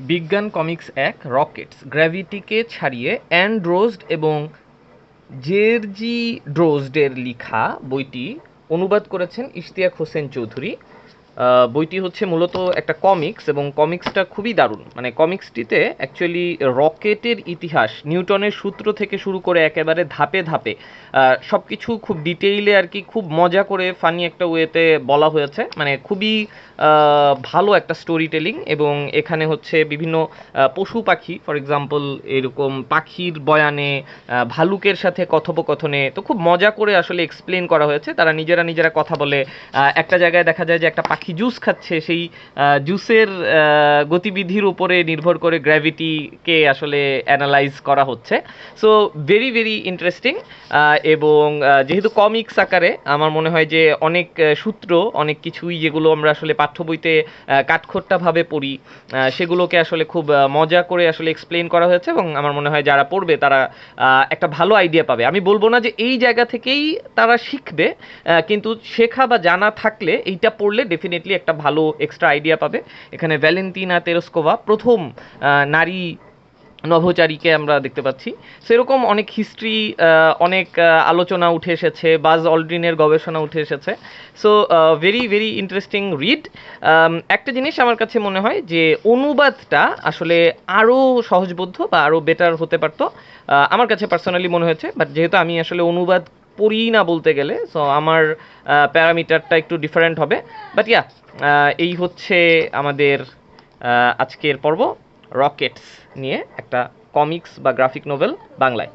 বিজ্ঞান কমিক্স এক, রকেটস। গ্র্যাভিটিকে ছাড়িয়ে অ্যান্ড্রোজড এবং জেরজি ড্রোজডের লিখা বইটি অনুবাদ করেছেন ইশতিয়াক হোসেন চৌধুরী। বইটি হচ্ছে মূলত একটা কমিক্স এবং কমিক্সটা খুবই দারুণ। মানে কমিক্সটিতে অ্যাকচুয়ালি রকেটের ইতিহাস, নিউটনের সূত্র থেকে শুরু করে একেবারে ধাপে ধাপে সব কিছু খুব ডিটেইলে আর কি, খুব মজা করে ফানি একটা ওয়েতে বলা হয়েছে। মানে খুবই ভালো একটা স্টোরি টেলিং এবং এখানে হচ্ছে বিভিন্ন পশু পাখি ফর এক্সাম্পল এরকম পাখির বয়ানে ভালুকের সাথে কথোপকথনে, তো খুব মজা করে আসলে এক্সপ্লেন করা হয়েছে। তারা নিজেরা নিজেরা কথা বলে একটা জায়গায় দেখা যায় যে একটা পাখি জুস খাচ্ছে, সেই জুসের গতিবিধির উপরে নির্ভর করে গ্র্যাভিটিকে আসলে অ্যানালাইজ করা হচ্ছে। সো ভেরি ভেরি ইন্টারেস্টিং এবং যেহেতু কমিক্স আকারে, আমার মনে হয় যে অনেক সূত্র, অনেক কিছুই যেগুলো আমরা আসলে পাঠ্য বইতে কাঠখোট্টাভাবে পড়ি সেগুলোকে আসলে খুব মজা করে আসলে এক্সপ্লেন করা হয়েছে এবং আমার মনে হয় যারা পড়বে তারা একটা ভালো আইডিয়া পাবে। আমি বলব না যে এই জায়গা থেকেই তারা শিখবে কিন্তু শেখা বা জানা থাকলে এইটা পড়লে ডেফিনেটলি একটা ভালো এক্সট্রা আইডিয়া পাবে। এখানে ভ্যালেন্টিনা তেরস্কোভা প্রথম নারী নভোচারীকে আমরা দেখতে পাচ্ছি। সেরকম অনেক হিস্ট্রি অনেক আলোচনা উঠে এসেছে, বাজ অলড্রিনের গবেষণা উঠে এসেছে। So very very interesting read একটা জিনিস আমার কাছে মনে হয় যে অনুবাদটা আসলে আরও সহজবোধ্য বা আরও বেটার হতে পারতো আমার কাছে পার্সোনালি মনে হয়েছে বাট যেহেতু আমি আসলে অনুবাদ পড়ি না বলতে গেলে সো আমার প্যারামিটারটা একটু ডিফারেন্ট হবে। বাট ইয়া এই হচ্ছে আমাদের আজকের পর্ব, রকেটস নিয়ে একটা কমিক্স বা গ্রাফিক নোভেল বাংলায়।